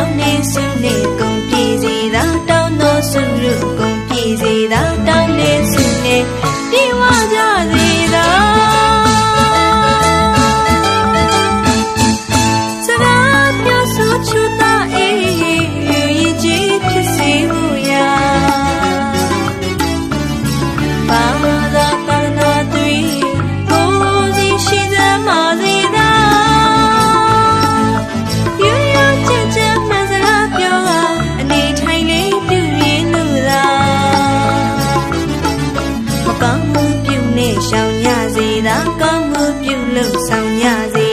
တောင်းနေစုနေကုန်ပြည်စီသာတောင်းသောစုလူ sao nhà gì đã có mưa nhưng lưng sao nhà gì